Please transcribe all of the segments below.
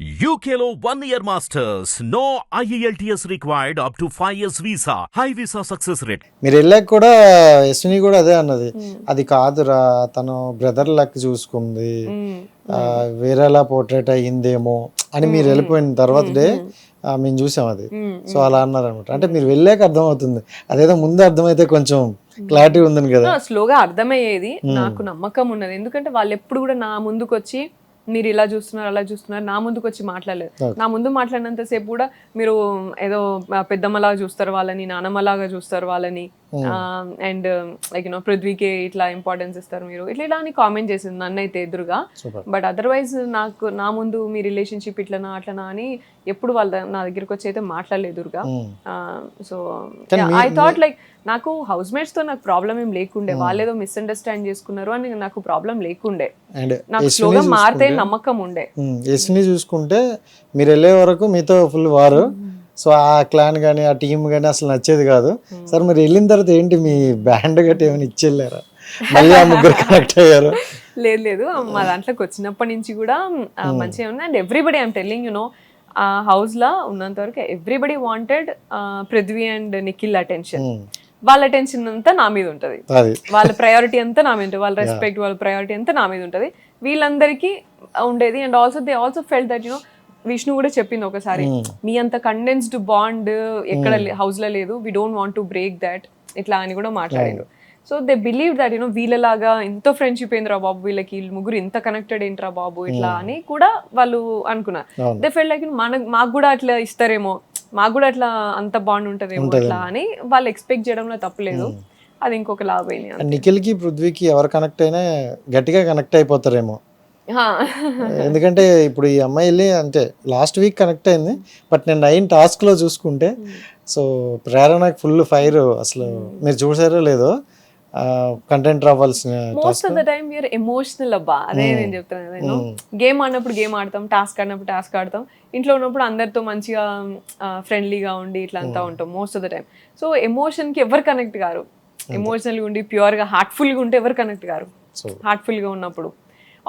One year masters. No E IELTS required up to 5 years visa. High visa success rate. మీరు వెళ్ళాక కూడా యశ్విని కూడా అదే అన్నది. అది కాదురా తను బ్రదర్ లెక్క చూసుకుంది. ఆ, వేరేలా పోర్ట్రేట్ అయ్యిందేమో అని మీరు వెళ్ళిపోయిన తర్వాత డే మేము చూసాం అది. సో అలా అన్నారు అనమాట అంటే మీరు వెళ్ళాక అర్థమవుతుంది. అదేదో ముందు అర్థమైతే కొంచెం క్లారిటీ ఉందని కదా. స్లోగా అర్థమయ్యేది. నాకు నమ్మకం ఉన్నది. ఎందుకంటే వాళ్ళు ఎప్పుడు కూడా నా ముందుకు వచ్చి మీరు ఇలా చూస్తున్నారు అలా చూస్తున్నారు నా ముందుకు వచ్చి మాట్లాడలేదు. నా ముందు మాట్లాడినంత సేపు కూడా మీరు ఏదో పెద్దమ్మలాగా చూస్తారు వాళ్ళని నానమ్మలాగా చూస్తారు వాళ్ళని అండ్ లైక్ యూనో పృథ్వీకి ఇట్లా ఇంపార్టెన్స్ ఇస్తారు మీరు. ఇట్లా ఇలా అని కామెంట్ చేసింది నన్ను అయితే ఎదురుగా బట్ అదర్వైజ్ నాకు నా ముందు మీ రిలేషన్షిప్ ఇట్లనా అట్లనా అని ఎప్పుడు వాళ్ళ నా దగ్గరికి వచ్చి అయితే మాట్లాడలేదు ఎదురుగా. సో ఐ థాట్ లైక్ నాకు హౌస్ మేట్స్తో నాకు ప్రాబ్లం ఏం లేకుండే. వాళ్ళేదో మిస్అండర్స్టాండ్ చేసుకున్నారు అని నాకు ప్రాబ్లం లేకుండే. నాకు స్లోగా మారితే నమ్మకం ఉండే. యశ్విని చూసుకుంటే మీరు వెళ్ళే వరకు మీతో ఫుల్ వారు సో ఆ క్లాన్ కానీ ఆ టీం కానీ అసలు నచ్చేది కాదు. సార్ మీరు వెళ్ళిన తర్వాత ఏంటి మీ బ్యాండ్ గట్టి ఏమైనా ఇచ్చెళ్ళారా? మళ్ళీ ఆ ముగ్గురు కనెక్ట్ అయ్యారు. లేదు లేదు. మా దాంట్లోకి వచ్చినప్పటి నుంచి కూడా ఆ, మంచిగా ఉంది. And everybody I'm telling you know ఆ హౌస్లో ఉన్నంత వరకు everybody wanted Prithvi and Nikhil attention um, వాళ్ళ అటెన్షన్ అంతా నా మీద ఉంటది. వాళ్ళ ప్రయారిటీ అంతా నా మీద ఉంటుంది. వాళ్ళ రెస్పెక్ట్ వాళ్ళ ప్రయారిటీ అంతా నా మీద ఉంటుంది. వీళ్ళందరికీ ఉండేది. And also they also felt that you know Vishnu కూడా చెప్పింది ఒకసారి మీ అంత కండెన్స్డ్ బాండ్ ఎక్కడ హౌస్లో లేదు. We don't want to break that ఇట్లా అని కూడా మాట్లాడారు so they believe that you know వీళ్ళలాగా ఎంతో ఫ్రెండ్షిప్ ఏంద్రా బాబు వీళ్ళకి వీళ్ళు ముగ్గురు ఇంత కనెక్టెడ్ ఏంట్రా బాబు ఇట్లా అని కూడా వాళ్ళు అనుకున్నారు. దే ఫెల్ లైక్ మన మాకు కూడా అట్లా ఇస్తారేమో మాకు కూడా అట్లా అంత బాండ్ ఉంటదేమో అట్లా అని వాళ్ళు ఎక్స్పెక్ట్ చేయడంలో తప్పలేదు అది ఇంకొక లాభ నిఖిల్కి పృథ్వీకి ఎవరు కనెక్ట్ అయినా గట్టిగా కనెక్ట్ అయిపోతారేమో. ఎందుకంటే ఇప్పుడు ఈ అమ్మాయి వెళ్ళి అంటే లాస్ట్ వీక్ కనెక్ట్ అయింది బట్ నేను అయిన టాస్క్లో చూసుకుంటే సో ప్రేరణకు ఫుల్ ఫైర్ అసలు. మీరు చూసారో లేదో కంటెంట్ రావాల్సిన most of the time we are emotional అబ్బా. అదే నేను చెప్తాను నేను గేమ్ ఆడినప్పుడు గేమ్ ఆడతాం టాస్క్ ఆడినప్పుడు టాస్క్ ఆడతాం. ఇంట్లో ఉన్నప్పుడు అందరితో మంచిగా ఫ్రెండ్లీగా ఉండి ఇట్లా అంతా ఉంటాం most of the time so ఎమోషన్కి ఎవరు కనెక్ట్ గారు ఎమోషనల్ ఉండి ప్యూర్గా హార్ట్ఫుల్గా ఉంటే ఎవరు కనెక్ట్ గారు సో హార్ట్ఫుల్గా ఉన్నప్పుడు.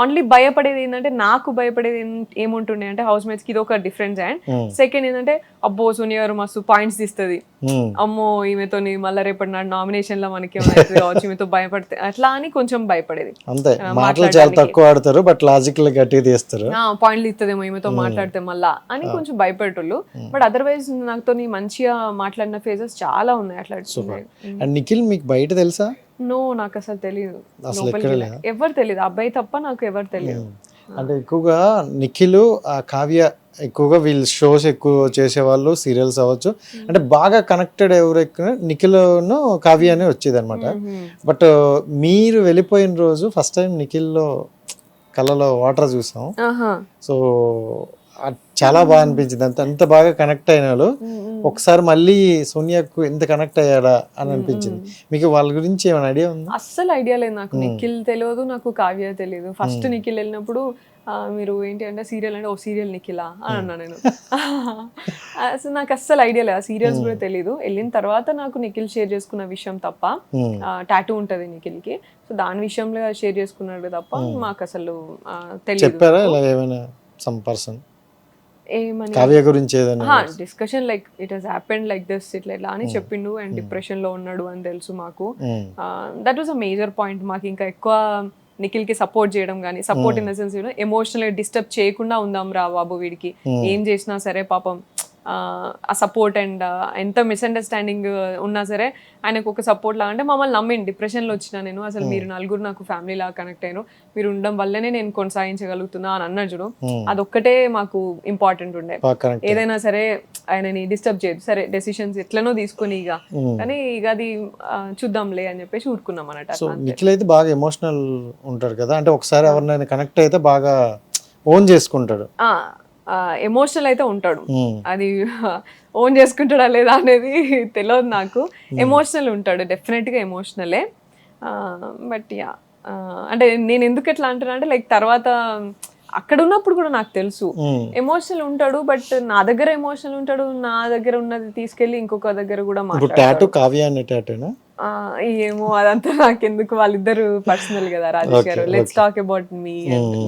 ఓన్లీ భయపడేది ఏంటంటే నాకు భయపడేది ఏముంటుండే అంటే హౌస్ మేట్స్కి ఇది ఒక డిఫరెన్స్ అండ్ సెకండ్ ఏంటంటే అబ్బో సోనియా గారు మస్తు పాయింట్స్ తీస్తుంది. అమ్మో ఈమెతో మళ్ళీ రేపటి నాడు నామినేషన్లో మనకి కావచ్చు ఈమెతో భయపడితే అట్లా అని కొంచెం భయపడేది. అంతే మాటలు చాలా తక్కువ ఆడతారు బట్ లాజికల్ గట్టిగా తీస్తారు. పాయింట్లు ఇస్తుందేమో ఈమెతో మాట్లాడితే మళ్ళా అని కొంచెం భయపడేటోళ్ళు. బట్ అదర్వైజ్ నాతో మంచిగా మాట్లాడిన ఫేజెస్ చాలా ఉన్నాయి అట్లా అండ్ నిఖిల్ మీకు బయట తెలుసా? నో నాకు అసలు తెలియదు అసలు ఎక్కడ. ఎవరు తెలియదు అబ్బాయి తప్ప నాకు ఎవరు తెలియదు అంటే ఎక్కువగా నిఖిల్ ఆ కావ్య ఎక్కువగా వీళ్ళు షోస్ ఎక్కువ చేసేవాళ్ళు సీరియల్స్ అవ్వచ్చు. అంటే బాగా కనెక్టెడ్ ఎవరు ఎక్కువ నిఖిల్ను కావ్య అని వచ్చేది అనమాట బట్ మీరు వెళ్ళిపోయిన రోజు ఫస్ట్ టైం నిఖిల్లో కళ్ళలో వాటర్ చూసాం. సో చాలా బాగా అనిపించింది. అంత అంత బాగా కనెక్ట్ అయిన వాళ్ళు. ఒకసారి మళ్ళీ సోనియాకు ఎంత కనెక్ట్ అయ్యాడా అని అనిపించింది. మీకు వాళ్ళ గురించి ఏమైనా ఐడియా ఉందా? అస్సలు ఐడియా లేదు నాకు. నిఖిల్ తెలియదు నాకు కావ్య తెలియదు. ఫస్ట్ నిఖిల్ వెళ్ళినప్పుడు మీరు ఏంటి అంటే సీరియల్ అంటే ఓ సీరియల్ నిఖిలా అని అన్నా నేను. అసలు నాకు అస్సలు ఐడియా లేదు. ఆ సీరియల్స్ కూడా తెలియదు వెళ్ళిన తర్వాత నాకు నిఖిల్ షేర్ చేసుకున్న విషయం తప్ప. టాటూ ఉంటది నిఖిల్కి సో దాని విషయంలో షేర్ చేసుకున్నాడు తప్ప మాకు అసలు తెలియదు కావ్య గురించి ఏదైనా discussion like it has happened like this ఇట్లా ఇట్లా అని చెప్పిండు అండ్ డిప్రెషన్లో ఉన్నాడు అని తెలుసు మాకు. That was a major point మాకు. ఇంకా ఎక్కువ నిఖిల్కి సపోర్ట్ చేయడం కానీ support in the sense emotional disturb చేయకుండా ఉందాం రా బాబు వీడికి. ఏం చేసినా సరే పాపం. ఆ, సపోర్ట్ అండ్ ఎంత మిస్అండర్స్టాండింగ్ ఉన్నా సరే ఆయనకు ఒక సపోర్ట్ లాగా అంటే మమ్మల్ని నమ్మిండి డిప్రెషన్లో వచ్చిన నేను. అసలు మీరు నలుగురు నాకు ఫ్యామిలీ లాగా కనెక్ట్ అయ్యారు. మీరు ఉండడం వల్లనే నేను కొనసాగించగలుగుతున్నా అని అన్నాడు చూడు. అదొక్కటే మాకు ఇంపార్టెంట్ ఉండే. ఏదైనా సరే ఆయనని డిస్టర్బ్ చేయదు సరే డెసిషన్స్ ఎట్లనో తీసుకొని ఇక. కానీ ఇక అది చూద్దాంలే అని చెప్పేసి ఊరుకున్నాం అన్నట్టు. నిఖిల్ అయితే బాగా ఎమోషనల్ ఉంటాడు కదా. అంటే ఒకసారి ఎవరినైనా కనెక్ట్ అయితే బాగా ఓన్ చేసుకుంటాడు. ఎమోషనల్ అయితే ఉంటాడు. అది ఓన్ చేసుకుంటాడా లేదా అనేది తెలియదు నాకు. ఎమోషనల్ ఉంటాడు డెఫినెట్గా ఎమోషనలే బట్ యా అంటే నేను ఎందుకు ఎట్లా అంటున్నా అంటే లైక్ తర్వాత అక్కడ ఉన్నప్పుడు కూడా నాకు తెలుసు. ఎమోషనల్ ఉంటాడు బట్ నా దగ్గర ఎమోషనల్ ఉంటాడు నా దగ్గర ఉన్నది తీసుకెళ్ళి ఇంకొక దగ్గర కూడా ఇప్పుడు ఏమో అదంతా నాకెందుకు వాళ్ళిద్దరు పర్సనల్ కదా రాజేష్ గారు. Let's talk about me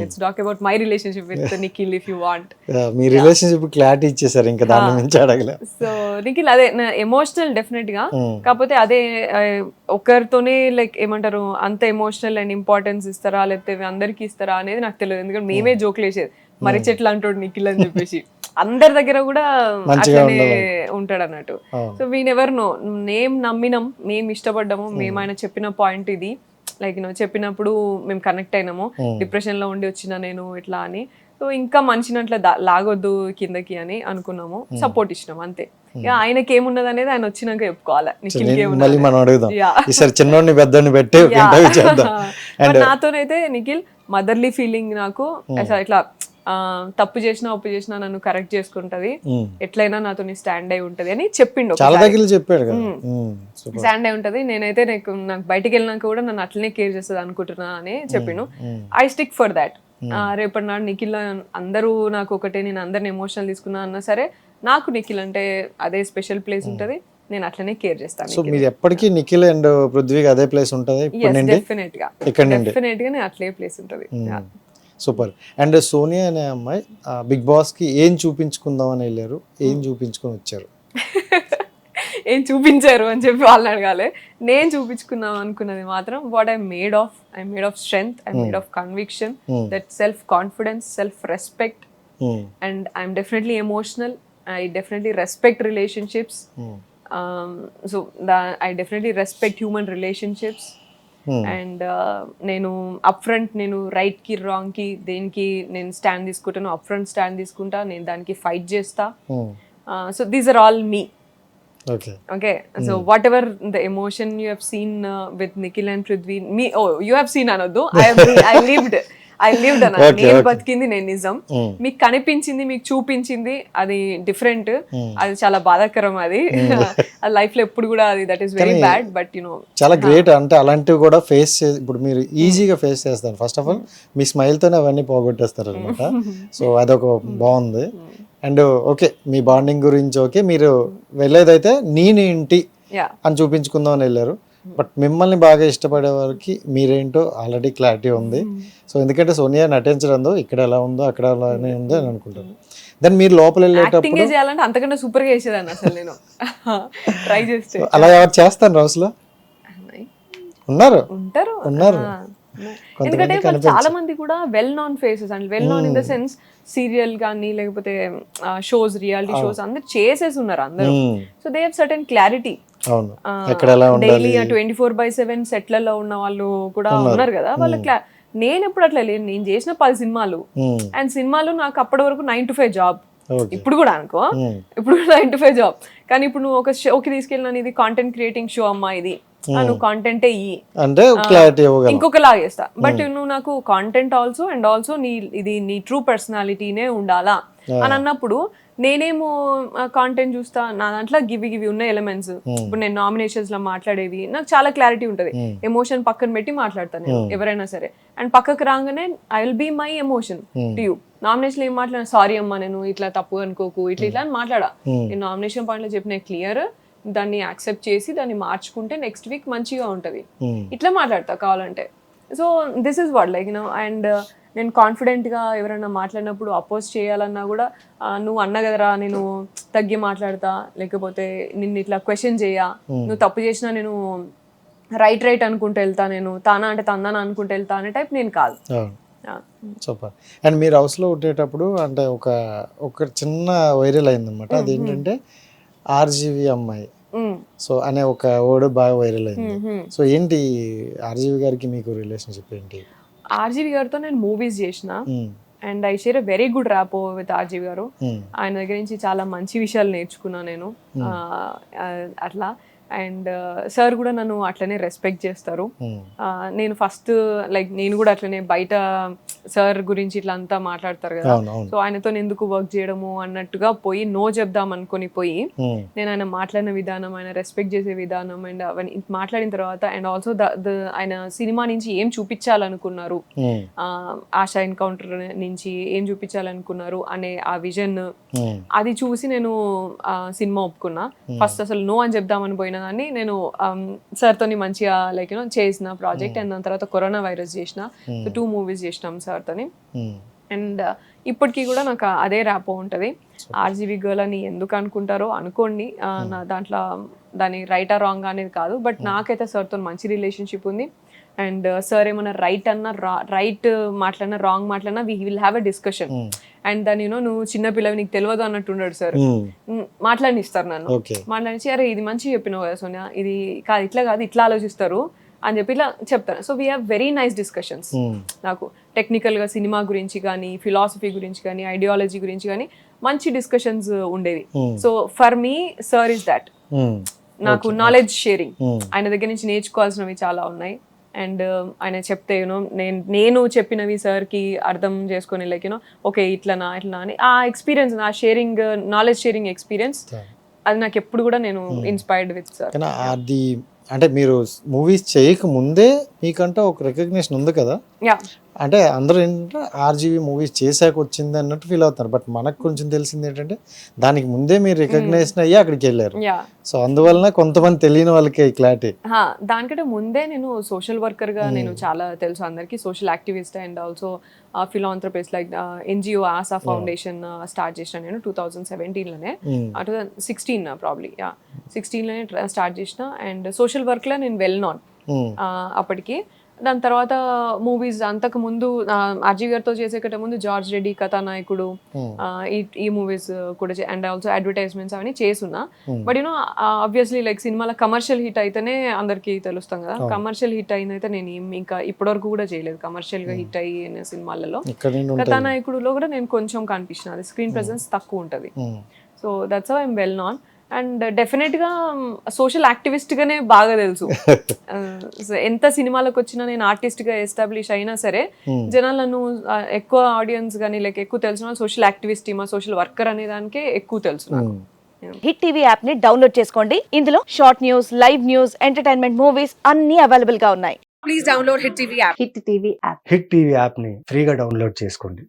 let's talk about my relationship with Nikhil if you want me relationship clarity ఇచ్చేసారు ఇంకా దాని మించి అడగలే. సో నిఖిల్ అదే ఎమోషనల్ డెఫినెట్గా కాకపోతే అదే ఒకరితోనే లైక్ ఏమంటారు అంత ఎమోషనల్ అండ్ ఇంపార్టెన్స్ ఇస్తారా లేకపోతే అందరికి ఇస్తారా అనేది నాకు తెలియదు. ఎందుకంటే మేమే జోకులు వేసేది మరి చెట్లు అంటాడు నిఖిల్ అని చెప్పేసి. అందరి దగ్గర కూడా అట్లనే ఉంటాడు అన్నట్టు సో వీ నెవర్ నో మేం నమ్మినాం మేము ఇష్టపడ్డాము మేము ఆయన చెప్పిన పాయింట్ ఇది. లైక్ నో చెప్పినప్పుడు మేము కనెక్ట్ అయినాము. డిప్రెషన్లో ఉండి వచ్చిన నేను ఇట్లా అని. సో ఇంకా మనిషిని అట్లా దా- లాగొద్దు కిందకి అని అనుకున్నాము. సపోర్ట్ ఇచ్చినాం అంతే. ఇక ఆయనకి ఏమున్నది? అనేది ఆయన వచ్చినాక చెప్పుకోవాలి పెద్దోడిని పెట్టి బట్ నాతోనైతే నిఖిల్ మదర్లీ ఫీలింగ్ నాకు. ఇట్లా తప్పు చేసినా ఒప్పు చేసినా నన్ను కరెక్ట్ చేసుకుంటది. ఎట్లయినా నాతో స్టాండ్ అయి ఉంటది అని చెప్పిండు చాలా దగ్గర చెప్పాడు స్టాండ్ అయి ఉంటది. నేనైతే నాకు నాకు బయటికి వెళ్ళినాక కూడా నన్ను అట్లనే కేర్ చేస్తుంది అనుకుంటున్నా అని చెప్పిండు. ఐ స్టిక్ ఫర్ దాట్ రేపటి నాడు నిఖిల్ అందరూ నాకు ఒకటే నేను అందరిని ఎమోషనల్ తీసుకున్నా అన్నా సరే నాకు నిఖిల్ అంటే అదే స్పెషల్ ప్లేస్ ఉంటది. నేను అట్లనే కేర్ చేస్తాను సో మీరు ఎప్పటికీ నిఖిల్ అండ్ పృథ్వీకి అదే ప్లేస్ ఉంటుంది? డెఫినెట్గా. డెఫినెట్గా అట్లే ప్లేస్ ఉంటది. సూపర్. అండ్ సోనియా అనే అమ్మాయి బిగ్ బాస్కి ఏం చూపించుకుందాం అని వెళ్ళారు ఏం చూపించుకొని వచ్చారు? ఏం చూపించారు అని చెప్పి వాళ్ళని అడగాలి. నేను చూపించుకున్నాం అనుకున్నది మాత్రం what I made of I made of strength I made of conviction that self confidence self respect and I'm definitely emotional I definitely respect relationships so I definitely respect human relationships. Hmm. And నేను up front నేను రైట్కి రాంగ్కి దేనికి నేను stand తీసుకుంటాను up front stand తీసుకుంటా నేను దానికి fight చేస్తా. So these are all me okay so whatever the emotion you హీన్ with Nikhil and Prithvi మీ ఓ హీన్ అనొద్దు ఐ లివ్డ్ I lived అన్న. నేను. బతికింది నేను నిజం. Mm. మీకు కనిపించింది మీకు చూపించింది అది డిఫరెంట్ అది చాలా బాధాకరం అది. లైఫ్లో ఎప్పుడు కూడా అది that is very bad but you know చాలా గ్రేట్ అంటే అలాంటివి కూడా ఫేస్ ఇప్పుడు మీరు ఈజీగా ఫేస్ చేస్తారు. ఫస్ట్ ఆఫ్ ఆల్ మీ స్మైల్ తోనే అవన్నీ పోగొట్టేస్తారు అనమాట సో అదొక బాగుంది. అండ్ ఓకే మీ బాండింగ్ గురించి ఓకే మీరు వెళ్ళేదైతే నేను ఇంటి యా అని చూపించుకుందాం అని వెళ్ళారు. బట్ మిమ్మల్ని బాగా ఇష్టపడే వారికి మీరేంటో ఆల్రెడీ క్లారిటీ ఉంది. సో ఎందుకంటే సోనియా నటించడంలో ఇక్కడ ఎలా ఉందో అక్కడ అలానే ఉంది అని అనుకుంటాను దెన్ మీరు లోపల వెళ్ళేటప్పుడు చేయాలంటే అంతకంటే సూపర్గా చేసేదాన్ని అసలు నేను. ట్రై చేస్తే. అలా ఎవరు చేస్తాను రోజులో ఉన్నారు? ఉంటారు. ఉన్నారు. ఎందుకంటే చాలా మంది కూడా well known faces and well known in the sense serial కానీ లేకపోతే షోస్ రియాలిటీ షోస్ అందరు చేసేసి ఉన్నారు అందరూ. So they have certain clarity daily twenty four by seven సెట్లలో ఉన్న వాళ్ళు కూడా ఉన్నారు. కదా. వాళ్ళ క్లా నేను ఎప్పుడు అట్లా లేను. నేను చేసిన పది సినిమాలు. అండ్ సినిమాలు నాకు అప్పటి వరకు నైన్ టు ఫైవ్ జాబ్ ఇప్పుడు కూడా అనుకో. ఇప్పుడు నైన్ టు ఫైవ్ జాబ్ కానీ ఇప్పుడు నువ్వు ఒక షోకి తీసుకెళ్ళిన ఇది కాంటెంట్ క్రియేటింగ్ షో అమ్మా ఇది. నువ్వు కాంటెంటే ఇయ్యి. అంటే క్లారిటీ ఇవ్వగలం. ఇంకొక లాగా చేస్తా బట్ నువ్వు నాకు కాంటెంట్ ఆల్సో అండ్ ఆల్సో నీ ఇది నీ ట్రూ పర్సనాలిటీనే ఉండాలా? అని అన్నప్పుడు నేనేమో కాంటెంట్ చూస్తా నా దాంట్లో గివి గివి ఉన్న ఎలిమెంట్స్ ఇప్పుడు నేను నామినేషన్స్లో మాట్లాడేవి నాకు చాలా క్లారిటీ ఉంటది. ఎమోషన్ పక్కన పెట్టి మాట్లాడతాను నేను ఎవరైనా సరే. అండ్ పక్కకు రాగానే I will be my emotion to you nomination ఏం మాట్లాడినా? సారీ అమ్మా నేను ఇట్లా తప్పు అనుకోకు ఇట్లా ఇట్లా అని మాట్లాడా. నేను నామినేషన్ పాయింట్లో చెప్పిన క్లియర్ దాన్ని యాక్సెప్ట్ చేసి దాన్ని మార్చుకుంటే నెక్స్ట్ వీక్ మంచిగా ఉంటది. మ్మ్. ఇట్లా మాట్లాడతా కావాలంటే. So this is what like you know and నేను కాన్ఫిడెంట్గా ఎవరైనా మాట్లాడినప్పుడు అపోజ్ చేయాలన్నా కూడా నువ్వు అన్న కదరా నేను తగ్గి మాట్లాడతా లేకపోతే నిన్ను ఇట్లా క్వశ్చన్ చేయా. నువ్వు తప్పు చేసినా నేను రైట్ రైట్ అనుకుంటూ వెళ్తా నేను. తానా అంటే తందానా అనుకుంటూ వెళ్తా అనే టైప్ నేను కాదు. సూపర్. అండ్ మీరు హౌస్లో ఉండేటప్పుడు అంటే ఒక ఒక చిన్న వైరల్ అయిందనమాట అదేంటంటే ఆర్జీవి అమ్మాయి. సో అనే ఒక వర్డ్ బాగా వైరల్ అయింది. సో ఏంటి ఆర్జీవి గారికి మీకు రిలేషన్షిప్ ఏంటి? ఆర్జీవి గారితో నేను మూవీస్ చేసిన. And I share a very good rapport with RGV గారు. ఆయన దగ్గర నుంచి చాలా మంచి విషయాలు నేర్చుకున్నా నేను. అట్లా. అండ్ సార్ కూడా నన్ను అట్లనే రెస్పెక్ట్ చేస్తారు. నేను ఫస్ట్ లైక్ నేను కూడా అట్లనే బయట సార్ గురించి ఇట్లా అంతా మాట్లాడతారు కదా. సో ఆయనతో ఎందుకు వర్క్ చేయడము అన్నట్టుగా పోయి నో చెప్దాం అనుకొని పోయి ఉమ్, నేను ఆయన మాట్లాడిన విధానం ఆయన రెస్పెక్ట్ చేసే విధానం అండ్ అవన్నీ మాట్లాడిన తర్వాత అండ్ ఆల్సో ఆయన సినిమా నుంచి ఏం చూపించాలనుకున్నారు? ఆ, ఆశా ఎన్కౌంటర్ నుంచి ఏం చూపించాలనుకున్నారు అనే ఆ విజన్ ఉమ్, అది చూసి నేను సినిమా ఒప్పుకున్నా. ఫస్ట్ అసలు నో అని చెప్దామని పోయినా కానీ నేను సార్ తోని మంచిగా లైక్ యూనో చేసిన ప్రాజెక్ట్ అండ్ దాని తర్వాత కరోనా వైరస్ చేసిన. టూ మూవీస్ చేసినాం సార్ ఉమ్, అండ్ ఇప్పటికీ కూడా నాకు అదే ర్యాపో ఉంటుంది. ఆర్జీబీ గర్ల్ అని ఎందుకు అనుకుంటారో అనుకోండి. ఆ, నా దాంట్లో దాని రైట్ ఆ రాంగ్ అనేది కాదు. బట్ నాకైతే సార్తో మంచి రిలేషన్షిప్ ఉంది. అండ్ సార్ ఏమన్నా రైట్ అన్నా రైట్ మాట్లాడినా రాంగ్ మాట్లాడినా we will have a discussion and దాని యూనో నువ్వు చిన్న పిల్లవి నీకు తెలియదు అన్నట్టు ఉన్నాడు సార్ ఉమ్, మాట్లాడినిస్తారు నన్ను. మాట్లాడించి అరే ఇది మంచిగా చెప్పినావు కదా సోనియా. ఇది కాదు ఇట్లా కాదు ఇట్లా ఆలోచిస్తారు. అని చెప్పి ఇట్లా చెప్తాను. So we have very nice discussions నాకు టెక్నికల్గా సినిమా గురించి కానీ ఫిలాసఫీ గురించి కానీ ఐడియాలజీ గురించి కానీ మంచి డిస్కషన్స్ ఉండేవి. Hmm. So for me sir is that నాకు నాలెడ్జ్ షేరింగ్ ఉమ్, ఆయన దగ్గర నుంచి నేర్చుకోవాల్సినవి చాలా ఉన్నాయి. అండ్ ఆయన చెప్తే యూనో నేను నేను చెప్పినవి సార్కి అర్థం చేసుకొని లైక్ యూనో ఓకే ఇట్లనా ఇట్లా అని ఆ ఎక్స్పీరియన్స్ ఆ షేరింగ్ నాలెడ్జ్ షేరింగ్ ఎక్స్పీరియన్స్ అది నాకు ఎప్పుడు కూడా నేను ఇన్స్పైర్డ్ విత్ సార్ అది అంటే మీరు మూవీస్ చేయక ముందే మీకంటే ఒక రికగ్నిషన్ ఉంది కదా? అంటే అందరూ ఏంటంటే ఆర్జీవీ మూవీస్ చేశాక వచ్చింది అన్నట్టు ఫీల్ అవుతారు బట్ మనకు కొంచెం తెలిసింది ఏంటంటే దానికి ముందే మీరు రికగ్నైజేషన్ అయ్యి అక్కడికి వెళ్ళారు. యా సో అందువలన కొంతమంది తెలియని వాళ్ళకి క్లారిటీ హా, దానికంటే ముందే నేను సోషల్ వర్కర్గా నేను చాలా తెలుసు అందరికీ. Social activist and also philanthropist like NGO Aasa foundation start చేసిన నేను టూ థౌజండ్ సెవెంటీన్లోనే టూ థౌజండ్ సిక్స్టీన్ ప్రాబ్లీ సిక్స్టీన్లోనే స్టార్ట్ చేసిన. అండ్ సోషల్ వర్క్లో నేను వెల్ నాన్ అప్పటికి. దాని తర్వాత మూవీస్ అంతకు ముందు అజయ్ గారితో చేసే కంటే ముందు జార్జ్ రెడ్డి కథానాయకుడు ఆ, ఈ ఈ మూవీస్ కూడా అండ్ ఆల్సో అడ్వర్టైజ్మెంట్స్ అవన్నీ చేసున్నా. But you know obviously like సినిమాల కమర్షియల్ హిట్ అయితేనే అందరికి తెలుస్తాం కదా. కమర్షియల్ హిట్ అయినైతే నేను ఏం ఇంకా ఇప్పటివరకు కూడా చేయలేదు. కమర్షియల్గా హిట్ అయిన సినిమాలలో. కథానాయకుడులో కూడా నేను కొంచెం కనిపించిన. అది స్క్రీన్ ప్రెసెన్స్ తక్కువ ఉంటుంది. So that's I'm well known and డెఫినెట్గా సోషల్ యాక్టివిస్ట్ గానే బాగా తెలుసు. ఎంత సినిమాలకు వచ్చినా నేను ఆర్టిస్ట్గా ఎస్టాబ్లిష్ అయినా సరే జనాలు నన్ను ఎక్కువ ఆడియన్స్ కానీ లైక్ ఎక్కువ తెలిసిన సోషల్ యాక్టివిస్ట్ మా సోషల్ వర్కర్ అనే దానికే ఎక్కువ తెలుసు నాకు. ఉమ్. హిట్ టీవీ యాప్ని డౌన్లోడ్ చేసుకోండి. ఇందులో short news live news entertainment movies అన్ని అవైలబుల్గా ఉన్నాయి హిట్ టీవీ యాప్ని ఫ్రీగా డౌన్లోడ్ చేసుకోండి.